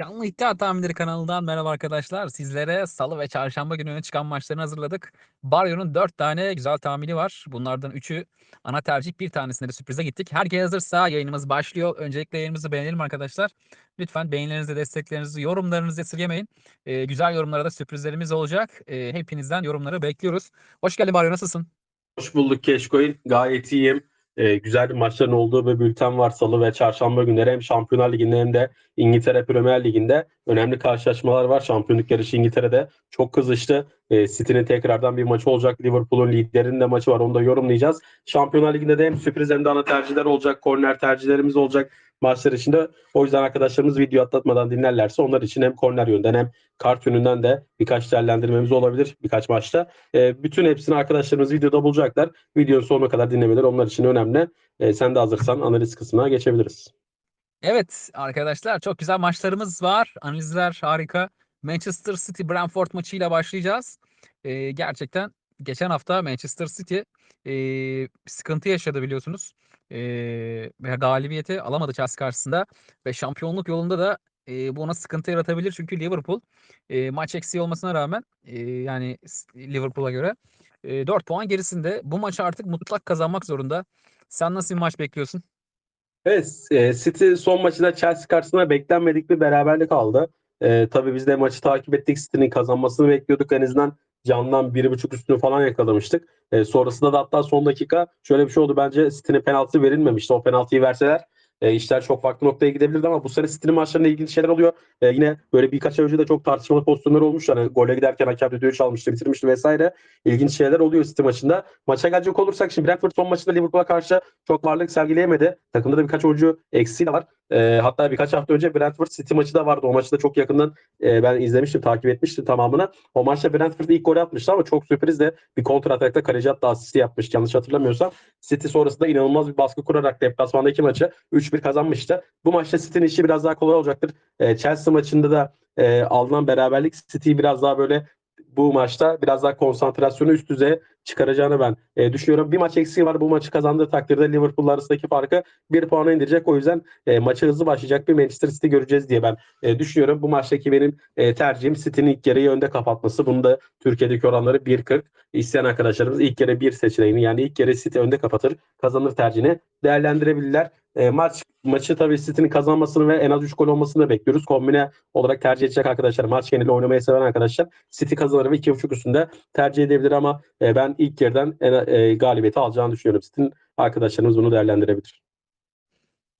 Canlı İddia Tahminleri kanalından merhaba arkadaşlar. Sizlere salı ve çarşamba günü öne çıkan maçlarını hazırladık. Baryo'nun 4 tane güzel tahmini var. Bunlardan 3'ü ana tercih, bir tanesinde de sürprize gittik. Herkes hazırsa yayınımız başlıyor. Öncelikle yayınımızı beğenelim arkadaşlar. Lütfen beğenilerinizi, desteklerinizi, yorumlarınızı esirgemeyin. Ee, güzel yorumlara da sürprizlerimiz olacak. Ee, hepinizden yorumları bekliyoruz. Hoş geldin Baryo, nasılsın? Hoş bulduk Keşkoy'un. Gayet iyiyim. Ee, güzel maçların olduğu bir bülten var salı ve çarşamba günleri hem Şampiyonlar Ligi'nde hem de İngiltere Premier Ligi'nde önemli karşılaşmalar var. Şampiyonluk yarışı İngiltere'de çok kızıştı. Ee, City'nin tekrardan bir maçı olacak. Liverpool'un liderinin de maçı var. Onu da yorumlayacağız. Şampiyonlar Ligi'nde de hem sürpriz hem de ana tercihler olacak. Korner tercihlerimiz olacak maçlar içinde. O yüzden arkadaşlarımız video atlatmadan dinlerlerse onlar için hem korner yönden hem kart yönünden de birkaç değerlendirmemiz olabilir birkaç maçta. E, bütün hepsini arkadaşlarımız videoda bulacaklar. Videonun sonuna kadar dinlemeleri onlar için önemli. E, sen de hazırsan analiz kısmına geçebiliriz. Evet arkadaşlar çok güzel maçlarımız var. Analizler harika. Manchester City Brentford maçıyla başlayacağız. Ee, gerçekten geçen hafta Manchester City e, sıkıntı yaşadı biliyorsunuz. E, galibiyeti alamadı Chelsea karşısında. Ve şampiyonluk yolunda da e, bu ona sıkıntı yaratabilir. Çünkü Liverpool e, maç eksiği olmasına rağmen e, yani Liverpool'a göre e, 4 puan gerisinde. Bu maçı artık mutlak kazanmak zorunda. Sen nasıl bir maç bekliyorsun? Evet, City son maçında Chelsea karşısında beklenmedik bir beraberlik aldı. E, tabii biz de maçı takip ettik. City'nin kazanmasını bekliyorduk. En azından candan bir buçuk üstünü falan yakalamıştık. E, sonrasında da hatta son dakika şöyle bir şey oldu. Bence City'nin penaltı verilmemişti. O penaltıyı verseler e, işler çok farklı noktaya gidebilirdi ama bu sene City'nin maçlarında ilginç şeyler oluyor. E, yine böyle birkaç ay önce de çok tartışmalı pozisyonlar olmuş. Hani gole giderken hakem düdüğü çalmıştı, bitirmişti vesaire. İlginç şeyler oluyor City maçında. Maça gelecek olursak şimdi Brentford son maçında Liverpool'a karşı çok varlık sergileyemedi. Takımda da birkaç oyuncu eksiği de var. E, hatta birkaç hafta önce Brentford City maçı da vardı. O maçı da çok yakından e, ben izlemiştim, takip etmiştim tamamını. O maçta Brentford ilk golü atmıştı ama çok sürpriz de bir kontra atakta kaleci hatta asisti yapmıştı yanlış hatırlamıyorsam. City sonrasında inanılmaz bir baskı kurarak deplasmandaki maçı 3-1 kazanmıştı. Bu maçta City'nin işi biraz daha kolay olacaktır. E, Chelsea maçında da e, alınan beraberlik City'yi biraz daha böyle bu maçta biraz daha konsantrasyonu üst düzeye çıkaracağını ben e, düşünüyorum. Bir maç eksiği var. Bu maçı kazandığı takdirde Liverpool arasındaki farkı bir puana indirecek. O yüzden e, maçı hızlı başlayacak bir Manchester City göreceğiz diye ben e, düşünüyorum. Bu maçtaki benim e, tercihim City'nin ilk yarıyı önde kapatması. Bunu da Türkiye'deki oranları 1.40. İsteyen arkadaşlarımız ilk yarı bir seçeneğini yani ilk yarı City önde kapatır kazanır tercihini değerlendirebilirler. E, maç maçı tabii City'nin kazanmasını ve en az 3 gol olmasını da bekliyoruz. Kombine olarak tercih edecek arkadaşlar, maç geneli oynamayı seven arkadaşlar City kazanır ve 2.5 üstünde tercih edebilir ama e, ben ilk yerden e, e, galibiyeti alacağını düşünüyorum. City'nin arkadaşlarımız bunu değerlendirebilir.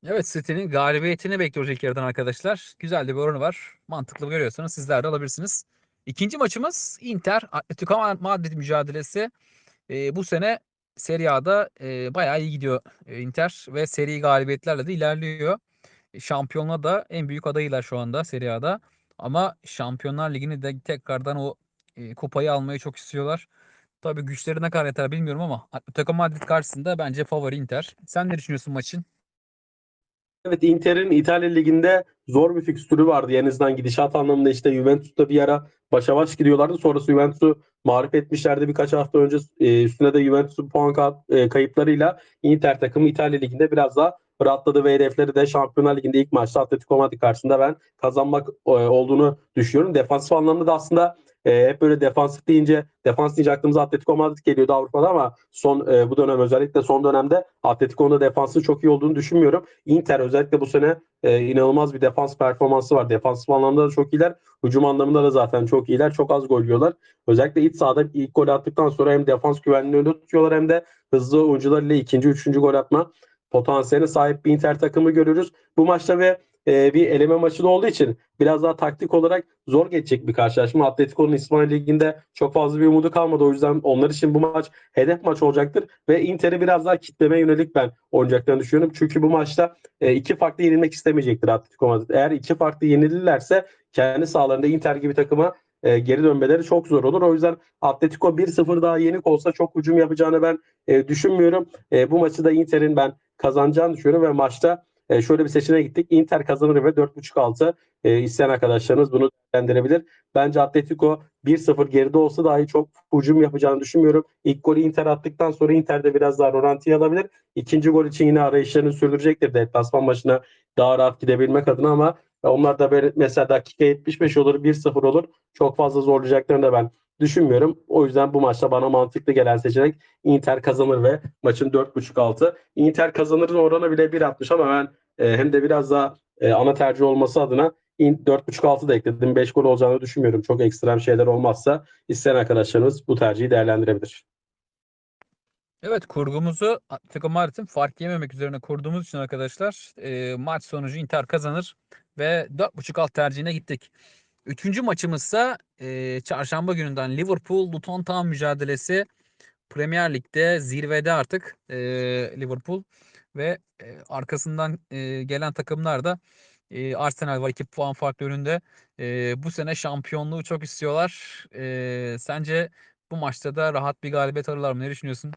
Evet City'nin galibiyetini bekliyoruz ilk yarıdan arkadaşlar. Güzel de bir oranı var. Mantıklı görüyorsanız sizler de alabilirsiniz. İkinci maçımız Inter Atletico Madrid mücadelesi. Ee, bu sene Serie A'da e, bayağı iyi gidiyor Inter ve seri galibiyetlerle de ilerliyor. E, şampiyonluğa da en büyük adaylar şu anda Serie A'da. Ama Şampiyonlar Ligi'ni de tekrardan o e, kupayı almayı çok istiyorlar. Tabii güçleri ne kadar yeter bilmiyorum ama Atletico Madrid karşısında bence favori Inter. Sen ne düşünüyorsun maçın? Evet Inter'in İtalya Ligi'nde zor bir fikstürü vardı. En azından gidişat anlamında işte Juventus'ta bir ara başa baş gidiyorlardı. Sonrası Juventus'u mağlup etmişlerdi birkaç hafta önce. E, üstüne de Juventus'un puan ka- e, kayıplarıyla Inter takımı İtalya Ligi'nde biraz daha rahatladı ve hedefleri de Şampiyonlar Ligi'nde ilk maçta Atletico Madrid karşısında ben kazanmak e, olduğunu düşünüyorum. Defansif anlamda da aslında e, hep böyle defansif deyince defans deyince aklımıza Atletico Madrid geliyordu Avrupa'da ama son e, bu dönem özellikle son dönemde Atletico'nun da defansın çok iyi olduğunu düşünmüyorum. Inter özellikle bu sene e, inanılmaz bir defans performansı var. Defansif anlamda da çok iyiler. Hücum anlamında da zaten çok iyiler. Çok az gol yiyorlar. Özellikle iç sahada ilk gol attıktan sonra hem defans güvenliğini önde tutuyorlar hem de hızlı oyuncularıyla ikinci, üçüncü gol atma potansiyeline sahip bir Inter takımı görürüz. Bu maçta ve e, bir eleme maçı olduğu için biraz daha taktik olarak zor geçecek bir karşılaşma. Atletico'nun İspanya Ligi'nde çok fazla bir umudu kalmadı. O yüzden onlar için bu maç hedef maç olacaktır. Ve Inter'i biraz daha kitleme yönelik ben oynayacaklarını düşünüyorum. Çünkü bu maçta e, iki farklı yenilmek istemeyecektir Atletico Madrid. Eğer iki farklı yenilirlerse kendi sahalarında Inter gibi takıma e, geri dönmeleri çok zor olur. O yüzden Atletico 1-0 daha yenik olsa çok hücum yapacağını ben e, düşünmüyorum. E, bu maçı da Inter'in ben kazanacağını düşünüyorum ve maçta e, şöyle bir seçeneğe gittik. Inter kazanır ve 4.5 altı e, isteyen arkadaşlarımız bunu değerlendirebilir. Bence Atletico 1-0 geride olsa dahi çok hücum yapacağını düşünmüyorum. İlk golü Inter attıktan sonra Inter de biraz daha rolantiye alabilir. İkinci gol için yine arayışlarını sürdürecektir deplasman maçına daha rahat gidebilmek adına ama Ve onlar da böyle mesela dakika 75 olur 1-0 olur. Çok fazla zorlayacaklarını da ben düşünmüyorum. O yüzden bu maçta bana mantıklı gelen seçenek Inter kazanır ve maçın 4.5 altı. Inter kazanırın oranı bile 1.60 ama ben e, hem de biraz daha e, ana tercih olması adına in- 4.5 altı da ekledim. 5 gol olacağını düşünmüyorum. Çok ekstrem şeyler olmazsa isteyen arkadaşlarımız bu tercihi değerlendirebilir. Evet kurgumuzu Atletico Madrid'in fark yememek üzerine kurduğumuz için arkadaşlar e, maç sonucu Inter kazanır ve 4.5 alt tercihine gittik. Üçüncü maçımızsa e, çarşamba gününden Liverpool Luton Town mücadelesi Premier Lig'de zirvede artık e, Liverpool ve e, arkasından e, gelen takımlar da e, Arsenal var 2 puan farklı önünde. E, bu sene şampiyonluğu çok istiyorlar. E, sence bu maçta da rahat bir galibiyet alırlar mı? Ne düşünüyorsun?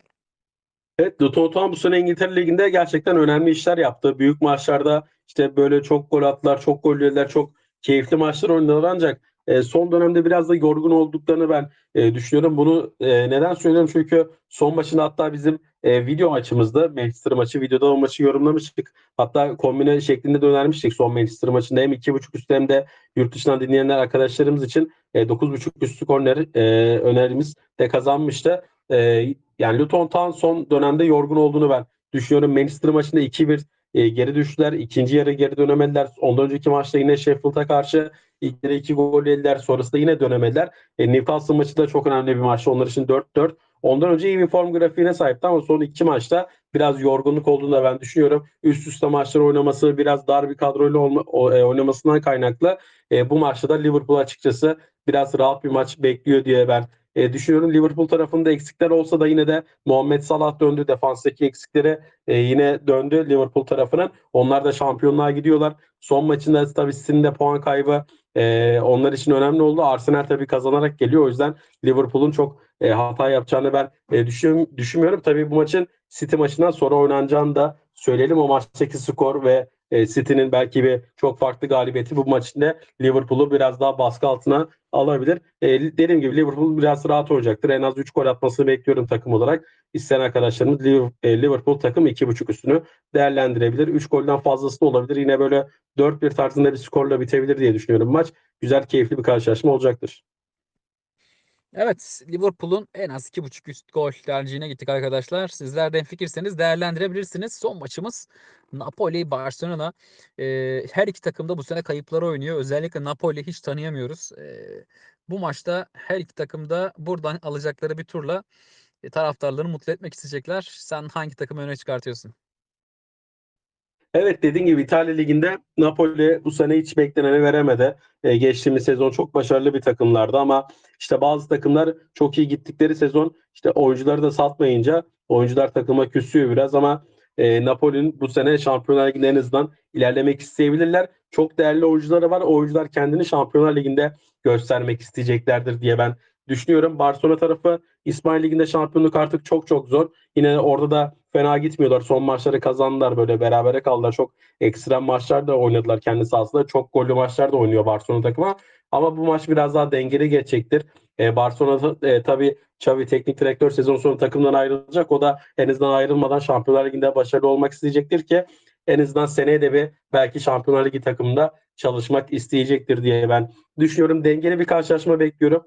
Evet, Luton Town bu sene İngiltere Ligi'nde gerçekten önemli işler yaptı. Büyük maçlarda işte böyle çok gol attılar, çok gol yediler, çok keyifli maçlar oynadılar ancak e, son dönemde biraz da yorgun olduklarını ben e, düşünüyorum. Bunu e, neden söylüyorum? Çünkü son maçında hatta bizim e, video maçımızda Manchester maçı videoda o maçı yorumlamıştık. Hatta kombine şeklinde de önermiştik son Manchester maçında hem 2.5 üstü hem de yurt dışından dinleyenler arkadaşlarımız için e, 9.5 üstü korner e, önerimiz de kazanmıştı. E, yani Luton Town son dönemde yorgun olduğunu ben düşünüyorum. Manchester maçında 2-1 e, geri düştüler. İkinci yarı geri dönemediler. Ondan önceki maçta yine Sheffield'a karşı ilk yarı 2 gol yediler. Sonrasında yine dönemediler. E, Newcastle maçı da çok önemli bir maçtı. Onlar için 4-4. Ondan önce iyi bir form grafiğine sahipti ama son iki maçta biraz yorgunluk olduğunu da ben düşünüyorum. Üst üste maçlar oynaması, biraz dar bir kadroyla e, oynamasından kaynaklı e, bu maçta da Liverpool açıkçası biraz rahat bir maç bekliyor diye ben e, düşünüyorum. Liverpool tarafında eksikler olsa da yine de Muhammed Salah döndü. Defanstaki eksikleri e, yine döndü Liverpool tarafının. Onlar da şampiyonluğa gidiyorlar. Son maçında tabii City'nin de puan kaybı e, onlar için önemli oldu. Arsenal tabii kazanarak geliyor. O yüzden Liverpool'un çok e, hata yapacağını ben e, düşün, düşünmüyorum. Tabii bu maçın City maçından sonra oynanacağını da söyleyelim. O maçtaki skor ve e, City'nin belki bir çok farklı galibiyeti bu maçında Liverpool'u biraz daha baskı altına alabilir. E, dediğim gibi Liverpool biraz rahat olacaktır. En az 3 gol atmasını bekliyorum takım olarak. İsteyen arkadaşlarımız e, Liverpool takım 2.5 üstünü değerlendirebilir. 3 golden fazlası da olabilir. Yine böyle 4-1 tarzında bir skorla bitebilir diye düşünüyorum maç. Güzel, keyifli bir karşılaşma olacaktır. Evet, Liverpool'un en az 2.5 üst gol tercihine gittik arkadaşlar. Sizler de fikirseniz değerlendirebilirsiniz. Son maçımız Napoli Barcelona. Ee, her iki takım da bu sene kayıpları oynuyor. Özellikle Napoli hiç tanıyamıyoruz. Ee, bu maçta her iki takım da buradan alacakları bir turla taraftarlarını mutlu etmek isteyecekler. Sen hangi takımı öne çıkartıyorsun? Evet dediğin gibi İtalya Ligi'nde Napoli bu sene hiç bekleneni veremedi. Ee, geçtiğimiz sezon çok başarılı bir takımlardı ama işte bazı takımlar çok iyi gittikleri sezon işte oyuncuları da satmayınca oyuncular takıma küsüyor biraz ama e, Napoli'nin bu sene Şampiyonlar Ligi'nde en azından ilerlemek isteyebilirler. Çok değerli oyuncuları var. Oyuncular kendini Şampiyonlar Ligi'nde göstermek isteyeceklerdir diye ben düşünüyorum. Barcelona tarafı İspanya Ligi'nde şampiyonluk artık çok çok zor. Yine orada da fena gitmiyorlar. Son maçları kazandılar böyle berabere kaldılar. Çok ekstrem maçlar da oynadılar kendi sahasında. Çok gollü maçlar da oynuyor Barcelona takımı. Ama bu maç biraz daha dengeli geçecektir. Ee, Barcelona e, tabii Xavi teknik direktör sezon sonu takımdan ayrılacak. O da en azından ayrılmadan Şampiyonlar Ligi'nde başarılı olmak isteyecektir ki en azından seneye de bir belki Şampiyonlar Ligi takımında çalışmak isteyecektir diye ben düşünüyorum. Dengeli bir karşılaşma bekliyorum.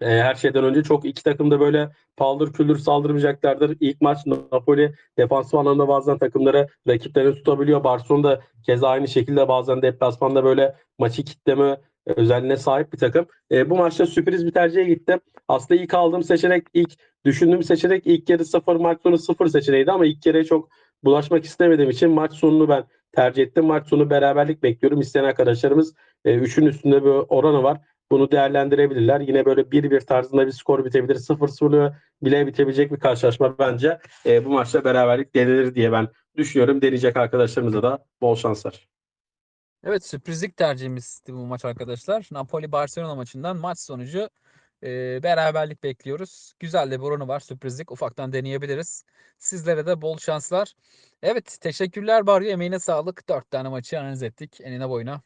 Ee, her şeyden önce çok iki takım da böyle paldır küldür saldırmayacaklardır. İlk maç Napoli defansif anlamda bazen takımları rakiplerini tutabiliyor. Barcelona da keza aynı şekilde bazen deplasmanda böyle maçı kitleme özelliğine sahip bir takım. Ee, bu maçta sürpriz bir tercihe gittim. Aslında ilk aldığım seçenek, ilk düşündüğüm seçenek ilk yarı 0, maç sonu 0 seçeneğiydi ama ilk yarıya çok bulaşmak istemediğim için maç sonunu ben tercih ettim. Maç sonu beraberlik bekliyorum. İsteyen arkadaşlarımız 3'ün üstünde bir oranı var. Bunu değerlendirebilirler. Yine böyle 1-1 tarzında bir skor bitebilir. 0-0'lı bile bitebilecek bir karşılaşma bence. E, bu maçta beraberlik denilir diye ben düşünüyorum. Deneyecek arkadaşlarımıza da bol şanslar. Evet sürprizlik tercihimizdi bu maç arkadaşlar. Napoli Barcelona maçından maç sonucu e, beraberlik bekliyoruz. Güzel de bir oranı var sürprizlik. Ufaktan deneyebiliriz. Sizlere de bol şanslar. Evet teşekkürler Barrio. Emeğine sağlık. Dört tane maçı analiz ettik. Enine boyuna.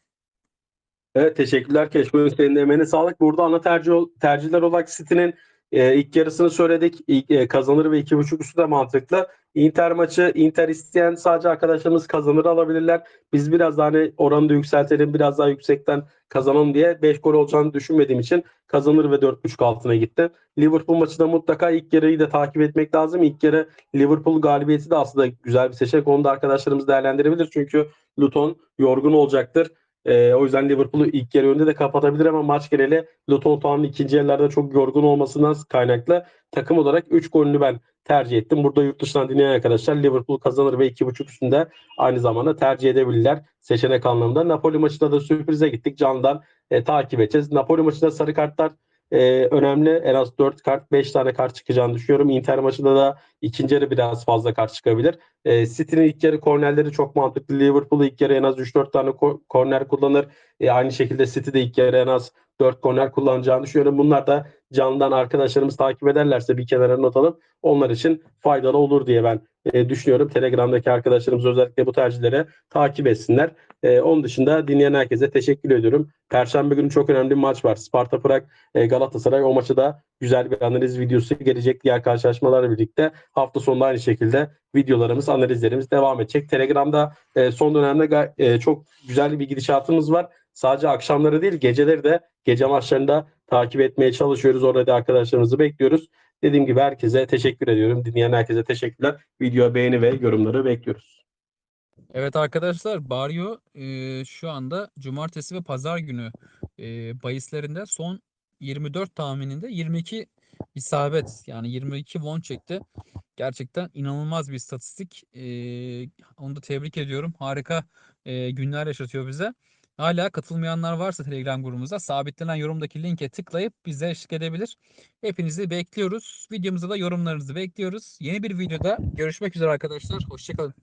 Evet teşekkürler Keşkül senin emeğine sağlık. Burada ana tercih tercihler olarak City'nin e, ilk yarısını söyledik. İlk, e, kazanır ve iki buçuk üstü de mantıklı. Inter maçı Inter isteyen sadece arkadaşlarımız kazanır alabilirler. Biz biraz daha hani oranı da yükseltelim biraz daha yüksekten kazanalım diye 5 gol olacağını düşünmediğim için kazanır ve 4.5 altına gitti. Liverpool maçı da mutlaka ilk yarıyı da takip etmek lazım. İlk yarı Liverpool galibiyeti de aslında güzel bir seçenek. Onu da arkadaşlarımız değerlendirebilir. Çünkü Luton yorgun olacaktır. Ee, o yüzden Liverpool'u ilk yarı önünde de kapatabilir ama maç geneli Luton Town'un ikinci yarılarda çok yorgun olmasından kaynaklı takım olarak 3 golünü ben tercih ettim. Burada yurt dışından dinleyen arkadaşlar Liverpool kazanır ve 2.5 üstünde aynı zamanda tercih edebilirler seçenek anlamında. Napoli maçında da sürprize gittik. Candan e, takip edeceğiz. Napoli maçında sarı kartlar e, önemli. En az 4 kart, 5 tane kart çıkacağını düşünüyorum. Inter maçında da ikinci yarı biraz fazla kart çıkabilir. E, City'nin ilk yarı kornerleri çok mantıklı. Liverpool ilk yarı en az 3-4 tane ko- korner kullanır. E, aynı şekilde City de ilk yarı en az 4 korner kullanacağını düşünüyorum. Bunlar da candan arkadaşlarımız takip ederlerse bir kenara not alıp onlar için faydalı olur diye ben e, düşünüyorum. Telegram'daki arkadaşlarımız özellikle bu tercihleri takip etsinler. E, onun dışında dinleyen herkese teşekkür ediyorum. Perşembe günü çok önemli bir maç var. Sparta Prag e, Galatasaray o maçı da güzel bir analiz videosu gelecek diğer karşılaşmalarla birlikte. Hafta sonunda aynı şekilde videolarımız, analizlerimiz devam edecek. Telegram'da e, son dönemde e, çok güzel bir gidişatımız var. Sadece akşamları değil geceleri de gece maçlarında takip etmeye çalışıyoruz. Orada da arkadaşlarımızı bekliyoruz. Dediğim gibi herkese teşekkür ediyorum. Dinleyen herkese teşekkürler. Video beğeni ve yorumları bekliyoruz. Evet arkadaşlar Barrio e, şu anda cumartesi ve pazar günü e, bahislerinde son 24 tahmininde 22 isabet yani 22 won çekti. Gerçekten inanılmaz bir istatistik. E, onu da tebrik ediyorum. Harika e, günler yaşatıyor bize. Hala katılmayanlar varsa Telegram grubumuza sabitlenen yorumdaki linke tıklayıp bize eşlik edebilir. Hepinizi bekliyoruz. Videomuzda da yorumlarınızı bekliyoruz. Yeni bir videoda görüşmek üzere arkadaşlar. Hoşçakalın.